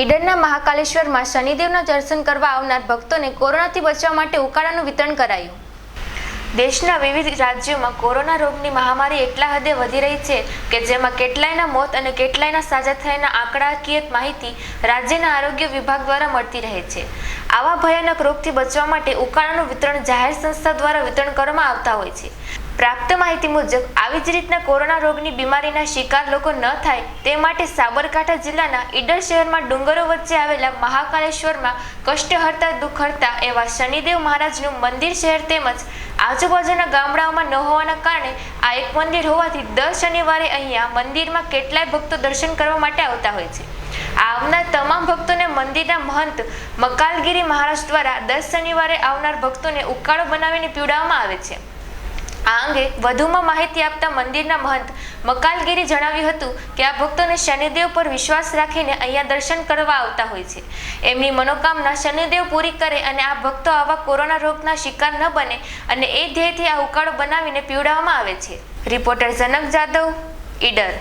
ઈડરના મહાકાલેશ્વરમાં શનિદેવના દર્શન કરવા આવનાર ભક્તોને કોરોનાથી બચવા માટે ઉકાળાનું વિતરણ કરાયું. દેશના વિવિધ રાજ્યોમાં કોરોના રોગની મહામારી એટલા હદે વધી રહી છે કે જેમાં કેટલાયના મોત અને કેટલાયના સાજા થયાના આંકડાકીય માહિતી રાજ્યના આરોગ્ય વિભાગ દ્વારા મળતી રહે છે. આવા ભયાનક રોગથી બચવા માટે ઉકાળાનું વિતરણ જાહેર સંસ્થા દ્વારા વિતરણ કરવામાં આવતા હોય છે. પ્રાપ્ત માહિતી મુજબ, આવી જ રીતના કોરોના રોગની બીમારીના શિકાર લોકો ન થાય તે માટે સાબરકાંઠા જિલ્લાના ઈડર શહેરમાં ડુંગરો વચ્ચે આવેલા મહાકાલેશ્વરમાં કષ્ટહર્તા દુઃખહર્તા એવા શનિદેવ મહારાજનું મંદિર શહેર તેમજ આજુબાજુના ગામડાઓમાં ન હોવાના કારણે આ એક મંદિર હોવાથી દર શનિવારે અહીંયા મંદિરમાં કેટલાય ભક્તો દર્શન કરવા માટે આવતા હોય છે. આવનાર તમામ ભક્તોને મંદિરના મહંત મકાલગીરી મહારાજ દ્વારા દર શનિવારે આવનાર ભક્તોને ઉકાળો બનાવીને પીવડાવવામાં આવે છે. આ અંગે વધુમાં માહિતી આપતા મંદિરના મહંત મકાલગીરી જણાવ્યું હતું કે આ ભક્તોને શનિદેવ પર વિશ્વાસ રાખીને અહીંયા દર્શન કરવા આવતા હોય છે. એમની મનોકામના શનિદેવ પૂરી કરે અને આ ભક્તો આવા કોરોના રોગના શિકાર ન બને અને એ ધ્યેયથી આ ઉકાળો બનાવીને પીવડાવવામાં આવે છે. રિપોર્ટર જનક જાદવ ઈડર.